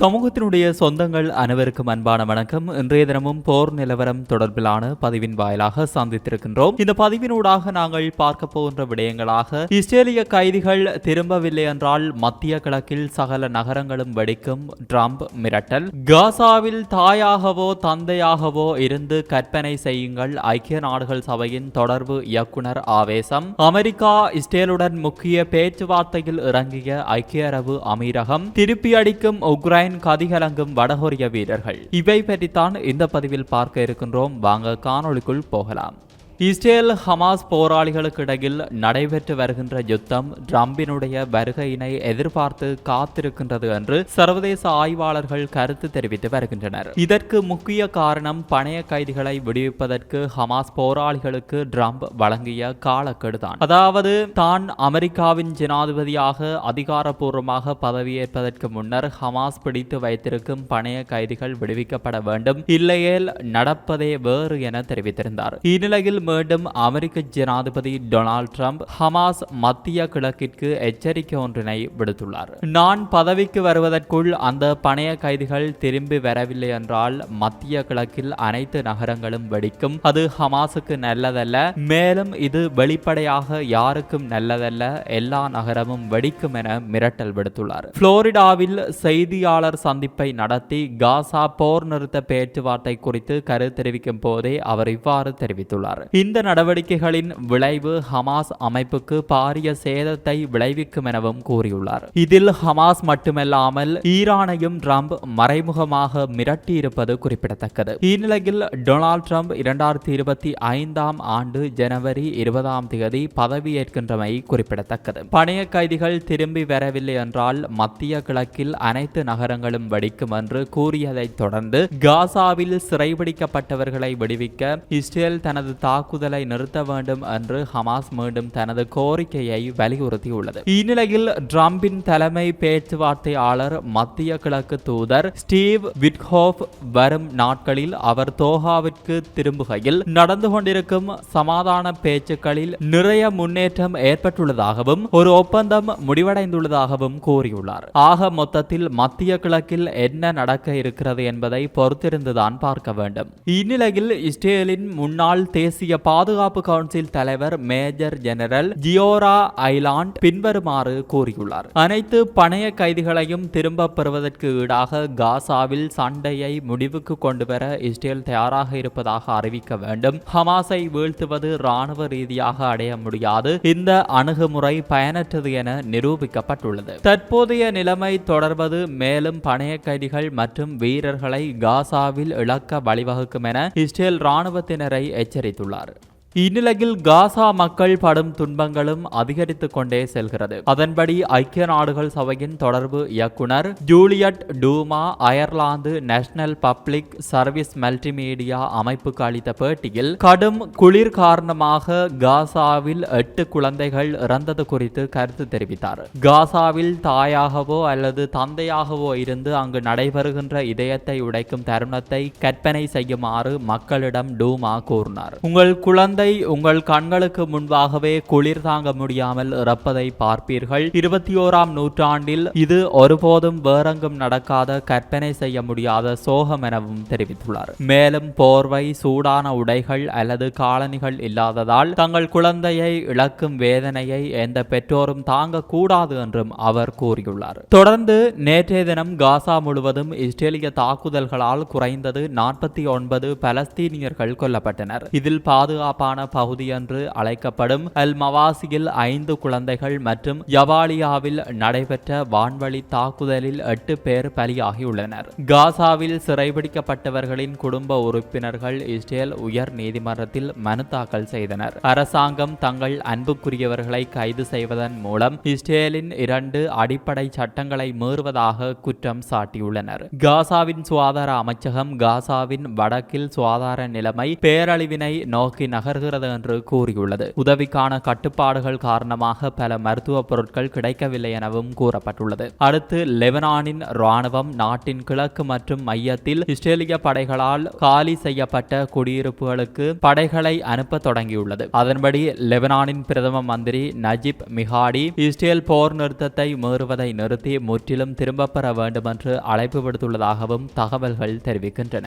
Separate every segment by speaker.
Speaker 1: சமூகத்தினுடைய சொந்தங்கள் அனைவருக்கும் அன்பான வணக்கம் இன்றைய தினமும் போர் நிலவரம் தொடர்பிலான பதிவின் வாயிலாக சந்தித்திருக்கின்றோம் இந்த பதிவினூடாக நாங்கள் பார்க்க போகின்ற விடயங்களாக இஸ்ரேலிய கைதிகள் திரும்பவில்லை என்றால் மத்திய கிழக்கில் சகல நகரங்களும் வெடிக்கும் ட்ரம்ப் மிரட்டல் காசாவில் தாயாகவோ தந்தையாகவோ இருந்து கற்பனை செய்யுங்கள் ஐக்கிய நாடுகள் சபையின் தொடர்பு இயக்குனர் ஆவேசம் அமெரிக்கா இஸ்ரேலுடன் முக்கிய பேச்சுவார்த்தையில் இறங்கிய ஐக்கிய அரபு அமீரகம் திருப்பியடிக்கும் உக்ரைன் கைன் கதிகலங்கும் வடகொரிய வீரர்கள் இவை பற்றித்தான் இந்த பதிவில் பார்க்க இருக்கின்றோம் வாங்க காணொளிக்குள் போகலாம் இஸ்ரேல் ஹமாஸ் போராளிகளுக்கு இடையில் நடைபெற்று வருகின்ற யுத்தம் டிரம்பினுடைய வருகையினை எதிர்பார்த்து காத்திருக்கின்றது என்று சர்வதேச ஆய்வாளர்கள் கருத்து தெரிவித்து வருகின்றனர் இதற்கு முக்கிய காரணம் பணைய கைதிகளை விடுவிப்பதற்கு ஹமாஸ் போராளிகளுக்கு டிரம்ப் வழங்கிய காலக்கெடுதான் அதாவது தான் அமெரிக்காவின் ஜனாதிபதியாக அதிகாரப்பூர்வமாக பதவியேற்பதற்கு முன்னர் ஹமாஸ் பிடித்து வைத்திருக்கும் பணைய கைதிகள் விடுவிக்கப்பட வேண்டும் இல்லையேல் நடப்பதே வேறு என தெரிவித்திருந்தார் இந்நிலையில் மீண்டும் அமெரிக்க ஜனாதிபதி டொனால்ட் ட்ரம்ப் ஹமாஸ் மத்திய கிழக்கிற்கு எச்சரிக்கை ஒன்றினை விடுத்துள்ளார் நான் பதவிக்கு வருவதற்குள் அந்த பணைய கைதிகள் திரும்பி வரவில்லை என்றால் மத்திய கிழக்கில் அனைத்து நகரங்களும் வெடிக்கும் அது ஹமாஸுக்கு நல்லதல்ல மேலும் இது வெளிப்படையாக யாருக்கும் நல்லதல்ல எல்லா நகரமும் வெடிக்கும் என மிரட்டல் விடுத்துள்ளார் புளோரிடாவில் செய்தியாளர் சந்திப்பை நடத்தி காசா போர் நிறுத்த பேச்சுவார்த்தை குறித்து கருத்து தெரிவிக்கும் போதே அவர் இவ்வாறு தெரிவித்துள்ளார் இந்த நடவடிக்கைகளின் விளைவு ஹமாஸ் அமைப்புக்கு பாரிய சேதத்தை விளைவிக்கும் எனவும் கூறியுள்ளார் இதில் ஹமாஸ் மட்டுமல்லாமல் ஈரானையும் ட்ரம்ப் மறைமுகமாக மிரட்டியிருப்பது குறிப்பிடத்தக்கது இந்நிலையில் டொனால்ட் ட்ரம்ப் இரண்டாயிரத்தி இருபத்தி ஐந்தாம் ஆண்டு ஜனவரி இருபதாம் தேதி பதவியேற்கின்றமை குறிப்பிடத்தக்கது பணைய கைதிகள் திரும்பி வரவில்லை என்றால் மத்திய கிழக்கில் அனைத்து நகரங்களும் வெடிக்கும் என்று கூறியதைத் தொடர்ந்து காசாவில் சிறைபிடிக்கப்பட்டவர்களை விடுவிக்க இஸ்ரேல் தனது தாக்கு தாக்குதலை நிறுத்த வேண்டும் என்று ஹமாஸ் மீண்டும் தனது கோரிக்கையை வலியுறுத்தியுள்ளது இந்நிலையில் டிரம்பின் தலைமை பேச்சுவார்த்தையாளர் மத்திய கிழக்கு தூதர் ஸ்டீவ் விட்ஹோப் வரும் நாட்களில் அவர் தோஹாவிற்கு திரும்புகையில் நடந்து கொண்டிருக்கும் சமாதான பேச்சுக்களில் நிறைய முன்னேற்றம் ஏற்பட்டுள்ளதாகவும் ஒரு ஒப்பந்தம் முடிவடைந்துள்ளதாகவும் கூறியுள்ளார் ஆக மொத்தத்தில் மத்திய கிழக்கில் என்ன நடக்க இருக்கிறது என்பதை பொறுத்திருந்துதான் பார்க்க வேண்டும் இந்நிலையில் இஸ்ரேலின் முன்னாள் தேசிய பாதுகாப்பு கவுன்சில் தலைவர் மேஜர் ஜெனரல் ஜியோரா ஐலாண்ட் பின்வருமாறு கூறியுள்ளார் அனைத்து பணைய கைதிகளையும் திரும்ப பெறுவதற்கு ஈடாக காசாவில் சண்டையை முடிவுக்கு கொண்டுவர இஸ்ரேல் தயாராக இருப்பதாக அறிவிக்க வேண்டும் ஹமாஸை வீழ்த்துவது ராணுவ ரீதியாக அடைய முடியாது இந்த அணுகுமுறை பயனற்றது என நிரூபிக்கப்பட்டுள்ளது தற்போதைய நிலைமை தொடர்வது மேலும் பணைய கைதிகள் மற்றும் வீரர்களை காசாவில் இழக்க வழிவகுக்கும் என இஸ்ரேல் ராணுவத்தினரை எச்சரித்துள்ளார் ஆறு இந்நிலையில் காசா மக்கள் படும் துன்பங்களும் அதிகரித்துக் கொண்டே செல்கிறது அதன்படி ஐக்கிய நாடுகள் சபையின் தொடர்பு இயக்குனர் ஜூலியட் டூமா அயர்லாந்து நேஷனல் பப்ளிக் சர்வீஸ் மல்டிமீடியா அமைப்புக்கு அளித்த பேட்டியில் கடும் குளிர் காரணமாக காசாவில் எட்டு குழந்தைகள் இறந்தது குறித்து கருத்து தெரிவித்தார் காசாவில் தாயாகவோ அல்லது தந்தையாகவோ இருந்து அங்கு நடைபெறுகின்ற இதயத்தை உடைக்கும் தருணத்தை கற்பனை செய்யுமாறு மக்களிடம் டூமா கூறினார் உங்கள் குழந்தை குழந்தை உங்கள் கண்களுக்கு முன்பாகவே குளிர் தாங்க முடியாமல் இறப்பதை பார்ப்பீர்கள் இருபத்தி ஓராம் நூற்றாண்டில் இது ஒருபோதும் வேறெங்கும் நடக்காத கற்பனை செய்ய முடியாத சோகம் எனவும் தெரிவித்துள்ளார் மேலும் போர்வை சூடான உடைகள் அல்லது காலணிகள் இல்லாததால் தங்கள் குழந்தையை இழக்கும் வேதனையை எந்த பெற்றோரும் தாங்க கூடாது என்றும் அவர் கூறியுள்ளார் தொடர்ந்து நேற்றைய தினம் காசா முழுவதும் இஸ்ரேலிய தாக்குதல்களால் குறைந்தது நாற்பத்தி ஒன்பது பலஸ்தீனியர்கள் கொல்லப்பட்டனர் இதில் பாதுகாப்பான வடக்கிற்கான பகுதி என்று அழைக்கப்படும் அல் மவாசியில் ஐந்து குழந்தைகள் மற்றும் யவாலியாவில் நடைபெற்ற வான்வழி தாக்குதலில் எட்டு பேர் பலியாகியுள்ளனர் காசாவில் சிறைபிடிக்கப்பட்டவர்களின் குடும்ப உறுப்பினர்கள் இஸ்ரேல் உயர் நீதிமன்றத்தில் மனு தாக்கல் செய்தனர் அரசாங்கம் தங்கள் அன்புக்குரியவர்களை கைது செய்வதன் மூலம் இஸ்ரேலின் இரண்டு அடிப்படை சட்டங்களை மீறுவதாக குற்றம் சாட்டியுள்ளனர் காசாவின் சுகாதார அமைச்சகம் காசாவின் வடக்கில் சுகாதார நிலைமை பேரழிவினை நோக்கி நகர்கிறது வருகிறது என்று கூறியுள்ளது உதவிக்கான கட்டுப்பாடுகள் காரணமாக பல மருத்துவ பொருட்கள் கிடைக்கவில்லை எனவும் கூறப்பட்டுள்ளது அடுத்து லெபனானின் ராணுவம் நாட்டின் கிழக்கு மற்றும் மையத்தில் இஸ்ரேலிய படைகளால் காலி செய்யப்பட்ட குடியிருப்புகளுக்கு படைகளை அனுப்ப தொடங்கியுள்ளது அதன்படி லெபனானின் பிரதம மந்திரி நஜிப் மிஹாடி இஸ்ரேல் போர் நிறுத்தத்தை மீறுவதை நிறுத்தி முற்றிலும் திரும்பப் பெற வேண்டும் என்று அழைப்பு விடுத்துள்ளதாகவும் தகவல்கள் தெரிவிக்கின்றன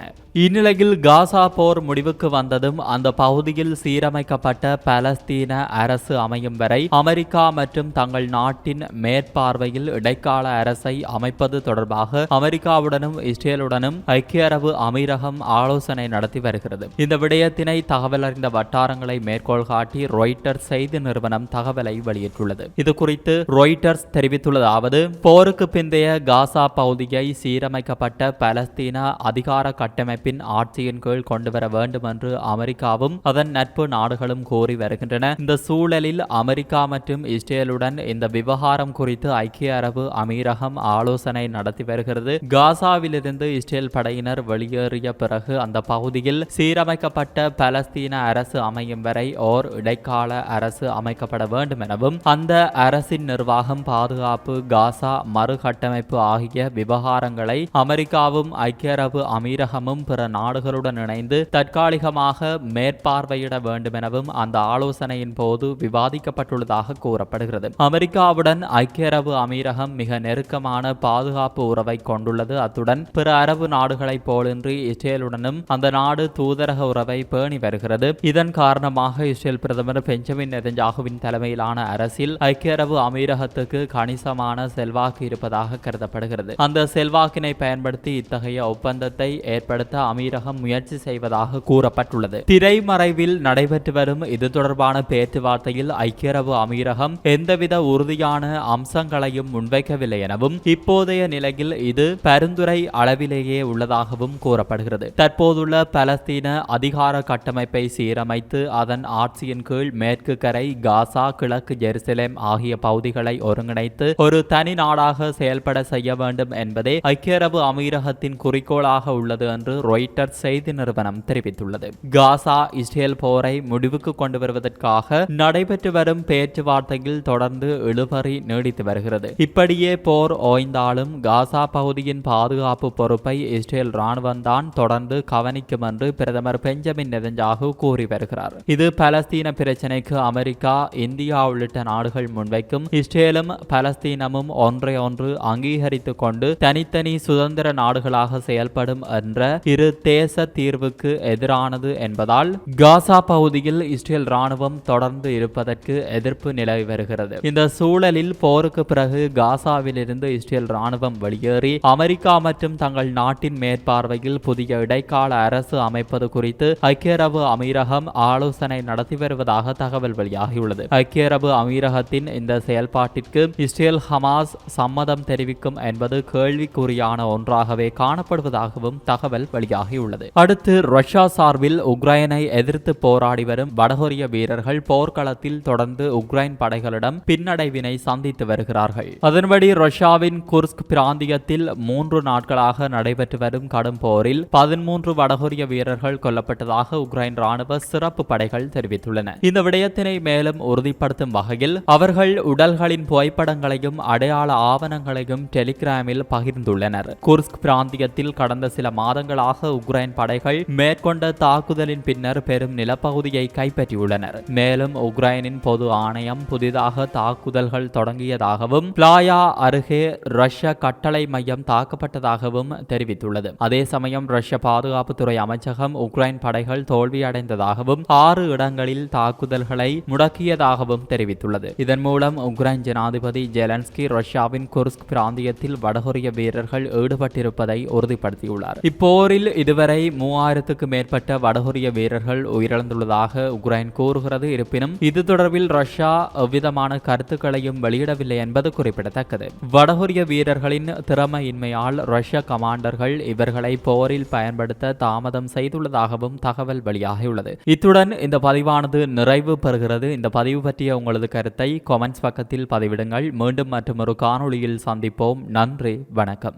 Speaker 1: இந்நிலையில் காசா போர் முடிவுக்கு வந்ததும் அந்த பகுதியில் சீரமைக்கப்பட்ட பலஸ்தீன அரசு அமையும் வரை அமெரிக்கா மற்றும் தங்கள் நாட்டின் மேற்பார்வையில் இடைக்கால அரசை அமைப்பது தொடர்பாக அமெரிக்காவுடனும் இஸ்ரேலுடனும் ஐக்கிய அரபு அமீரகம் ஆலோசனை நடத்தி வருகிறது இந்த விடயத்தினை தகவல் அறிந்த வட்டாரங்களை மேற்கோள் காட்டி ரொய்டர் செய்தி நிறுவனம் தகவலை வெளியிட்டுள்ளது இது குறித்து ரொய்டர்ஸ் தெரிவித்துள்ளதாவது போருக்கு பிந்தைய காசா பகுதியை சீரமைக்கப்பட்ட பலஸ்தீன அதிகார கட்டமைப்பின் ஆட்சியின் கீழ் கொண்டுவர வேண்டும் என்று அமெரிக்காவும் அதன் நட்பு நட்பு நாடுகளும் கோரி வருகின்றன இந்த சூழலில் அமெரிக்கா மற்றும் இஸ்ரேலுடன் இந்த விவகாரம் குறித்து ஐக்கிய அரபு அமீரகம் ஆலோசனை நடத்தி வருகிறது காசாவிலிருந்து இஸ்ரேல் படையினர் வெளியேறிய பிறகு அந்த பகுதியில் சீரமைக்கப்பட்ட பலஸ்தீன அரசு அமையும் வரை ஓர் இடைக்கால அரசு அமைக்கப்பட வேண்டும் எனவும் அந்த அரசின் நிர்வாகம் பாதுகாப்பு காசா மறுகட்டமைப்பு ஆகிய விவகாரங்களை அமெரிக்காவும் ஐக்கிய அரபு அமீரகமும் பிற நாடுகளுடன் இணைந்து தற்காலிகமாக மேற்பார்வையிட கொண்டுவர வேண்டுமெனவும் அந்த ஆலோசனையின் போது விவாதிக்கப்பட்டுள்ளதாக கூறப்படுகிறது அமெரிக்காவுடன் ஐக்கிய அரபு அமீரகம் மிக நெருக்கமான பாதுகாப்பு உறவை கொண்டுள்ளது அத்துடன் பிற அரபு நாடுகளைப் போலின்றி இஸ்ரேலுடனும் அந்த நாடு தூதரக உறவை பேணி வருகிறது இதன் காரணமாக இஸ்ரேல் பிரதமர் பெஞ்சமின் நெதஞ்சாகுவின் தலைமையிலான அரசில் ஐக்கிய அரபு அமீரகத்துக்கு கணிசமான செல்வாக்கு இருப்பதாக கருதப்படுகிறது அந்த செல்வாக்கினை பயன்படுத்தி இத்தகைய ஒப்பந்தத்தை ஏற்படுத்த அமீரகம் முயற்சி செய்வதாக கூறப்பட்டுள்ளது திரைமறைவில் நடைபெற்று வரும் இது தொடர்பான பேச்சுவார்த்தையில் ஐக்கிய அரபு அமீரகம் எந்தவித உறுதியான அம்சங்களையும் முன்வைக்கவில்லை எனவும் இப்போதைய நிலையில் இது பரிந்துரை அளவிலேயே உள்ளதாகவும் கூறப்படுகிறது தற்போதுள்ள பலஸ்தீன அதிகார கட்டமைப்பை சீரமைத்து அதன் ஆட்சியின் கீழ் மேற்கு கரை காசா கிழக்கு ஜெருசலேம் ஆகிய பகுதிகளை ஒருங்கிணைத்து ஒரு தனி நாடாக செயல்பட செய்ய வேண்டும் என்பதே ஐக்கிய அரபு அமீரகத்தின் குறிக்கோளாக உள்ளது என்று ரொய்ட்டர் செய்தி நிறுவனம் தெரிவித்துள்ளது காசா இஸ்ரேல் போர் போரை முடிவுக்கு கொண்டு வருவதற்காக நடைபெற்று வரும் பேச்சுவார்த்தையில் தொடர்ந்து இழுபறி நீடித்து வருகிறது இப்படியே போர் ஓய்ந்தாலும் காசா பகுதியின் பாதுகாப்பு பொறுப்பை இஸ்ரேல் ராணுவம் தான் தொடர்ந்து கவனிக்கும் என்று பிரதமர் பெஞ்சமின் நெதஞ்சாகு கூறி வருகிறார் இது பலஸ்தீன பிரச்சினைக்கு அமெரிக்கா இந்தியா உள்ளிட்ட நாடுகள் முன்வைக்கும் இஸ்ரேலும் பலஸ்தீனமும் ஒன்றை ஒன்று அங்கீகரித்துக் கொண்டு தனித்தனி சுதந்திர நாடுகளாக செயல்படும் என்ற இரு தேச தீர்வுக்கு எதிரானது என்பதால் காசா பகுதியில் இஸ்ரேல் ராணுவம் தொடர்ந்து இருப்பதற்கு எதிர்ப்பு நிலவி வருகிறது இந்த சூழலில் போருக்கு பிறகு காசாவிலிருந்து இஸ்ரேல் ராணுவம் வெளியேறி அமெரிக்கா மற்றும் தங்கள் நாட்டின் மேற்பார்வையில் புதிய இடைக்கால அரசு அமைப்பது குறித்து ஐக்கிய அரபு அமீரகம் ஆலோசனை நடத்தி வருவதாக தகவல் வெளியாகியுள்ளது ஐக்கிய அரபு அமீரகத்தின் இந்த செயல்பாட்டிற்கு இஸ்ரேல் ஹமாஸ் சம்மதம் தெரிவிக்கும் என்பது கேள்விக்குறியான ஒன்றாகவே காணப்படுவதாகவும் தகவல் வெளியாகியுள்ளது அடுத்து ரஷ்யா சார்பில் உக்ரைனை எதிர்த்து போர் போராடி வரும் வடகொரிய வீரர்கள் போர்க்களத்தில் தொடர்ந்து உக்ரைன் படைகளிடம் பின்னடைவினை சந்தித்து வருகிறார்கள் அதன்படி ரஷ்யாவின் குர்ஸ்க் பிராந்தியத்தில் மூன்று நாட்களாக நடைபெற்று வரும் கடும் போரில் பதிமூன்று வடகொரிய வீரர்கள் கொல்லப்பட்டதாக உக்ரைன் ராணுவ சிறப்பு படைகள் தெரிவித்துள்ளன இந்த விடயத்தினை மேலும் உறுதிப்படுத்தும் வகையில் அவர்கள் உடல்களின் புகைப்படங்களையும் அடையாள ஆவணங்களையும் டெலிகிராமில் பகிர்ந்துள்ளனர் குர்ஸ்க் பிராந்தியத்தில் கடந்த சில மாதங்களாக உக்ரைன் படைகள் மேற்கொண்ட தாக்குதலின் பின்னர் பெரும் நிலப்ப பகுதியை கைப்பற்றியுள்ளனர் மேலும் உக்ரைனின் பொது ஆணையம் புதிதாக தாக்குதல்கள் தொடங்கியதாகவும் பிளாயா அருகே ரஷ்ய கட்டளை மையம் தாக்கப்பட்டதாகவும் தெரிவித்துள்ளது அதே சமயம் ரஷ்ய பாதுகாப்புத்துறை அமைச்சகம் உக்ரைன் படைகள் தோல்வியடைந்ததாகவும் ஆறு இடங்களில் தாக்குதல்களை முடக்கியதாகவும் தெரிவித்துள்ளது இதன் மூலம் உக்ரைன் ஜனாதிபதி ஜெலன்ஸ்கி ரஷ்யாவின் குர்ஸ்க் பிராந்தியத்தில் வடகொரிய வீரர்கள் ஈடுபட்டிருப்பதை உறுதிப்படுத்தியுள்ளார் இப்போரில் இதுவரை மூவாயிரத்துக்கு மேற்பட்ட வடகொரிய வீரர்கள் உயிரிழந்துள்ளனர் செய்துள்ளதாக உக்ரைன் கூறுகிறது இருப்பினும் இது தொடர்பில் ரஷ்யா எவ்விதமான கருத்துக்களையும் வெளியிடவில்லை என்பது குறிப்பிடத்தக்கது வடகொரிய வீரர்களின் திறமையின்மையால் ரஷ்ய கமாண்டர்கள் இவர்களை போரில் பயன்படுத்த தாமதம் செய்துள்ளதாகவும் தகவல் வெளியாகியுள்ளது இத்துடன் இந்த பதிவானது நிறைவு பெறுகிறது இந்த பதிவு பற்றிய உங்களது கருத்தை கொமெண்ட்ஸ் பக்கத்தில் பதிவிடுங்கள் மீண்டும் மற்றும் ஒரு காணொளியில் சந்திப்போம் நன்றி வணக்கம்